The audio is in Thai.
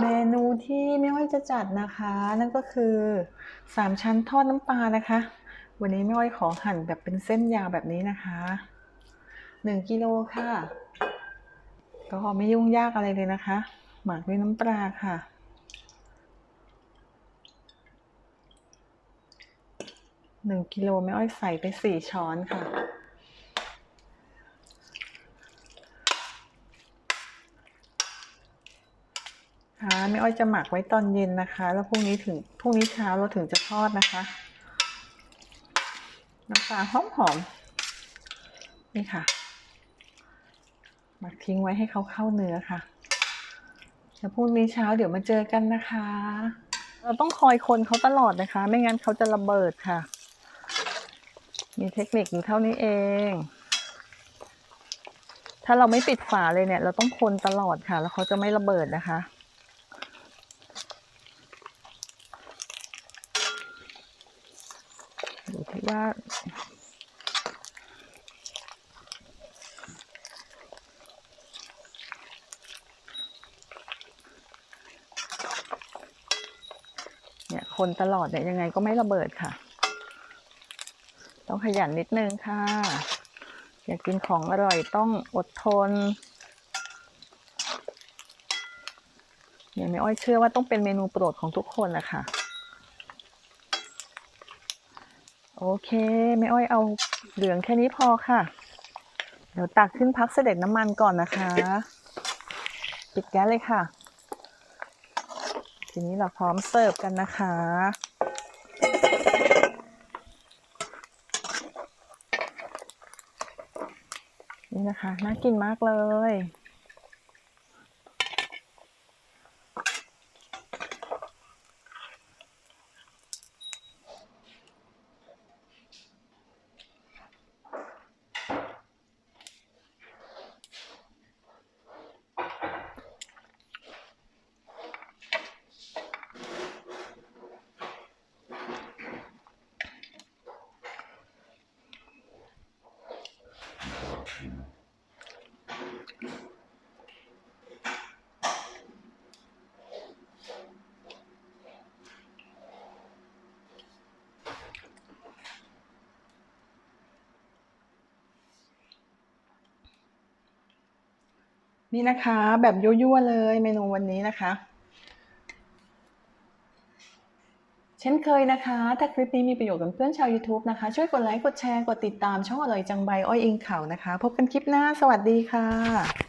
เมนูที่ไม่อ้อยจะจัดนะคะ นั่นก็คือสามชั้นทอดน้ำปลานะคะ วันนี้ไม่อ้อยขอหั่นแบบเป็นเส้นยาวแบบนี้นะคะหนึ่งกิโลค่ะ ก็ไม่ยุ่งยากอะไรเลยนะคะ หมักด้วยน้ำปลาค่ะหนึ่งกิโลแม่อ้อยใส่ไปสี่ช้อนค่ะ คะแม่อ้อยจะหมักไว้ตอนเย็นนะคะ แล้วพรุ่งนี้ถึงพรุ่งนี้เช้าเราถึงจะทอดนะคะ น้ำปลาหอมหอมนี่ค่ะ หมักทิ้งไว้ให้เขาเข้าเนื้อค่ะแล้วพรุ่งนี้เช้าเดี๋ยวมาเจอกันนะคะ เราต้องคอยคนเขาตลอดนะคะ ไม่งั้นเขาจะระเบิดค่ะ มีเทคนิคอยู่เท่านี้เอง ถ้าเราไม่ปิดฝาเลยเนี่ย เราต้องคนตลอดค่ะ แล้วเขาจะไม่ระเบิดนะคะ ดูที่ ว่าเนี่ยคนตลอดเนี่ยยังไงก็ไม่ระเบิดค่ะ ต้องขยันนิดนึงค่ะ อยากกินของอร่อยต้องอดทนเนี่ยไม่อ้อยเชื่อว่าต้องเป็นเมนูโปรดของทุกคนแหละค่ะ โอเคไม่อ้อยเอาเหลืองแค่นี้พอค่ะ เดี๋ยวตักขึ้นพักเสด็จน้ำมันก่อนนะคะ ปิดแก๊สเลยค่ะ ทีนี้เราพร้อมเสิร์ฟกันนะคะ นี่นะคะ น่ากินมากเลย นี่นะคะ แบบยั่วๆเลยเมนูวันนี้นะคะ เช่นเคยนะคะ ถ้าคลิปนี้มีประโยชน์กับเพื่อนชาว YouTube นะคะ ช่วยกดไลค์ กดแชร์ กดติดตามช่องอร่อยจังใบอ้อยอิงเขานะคะ พบกันคลิปหน้า สวัสดีค่ะ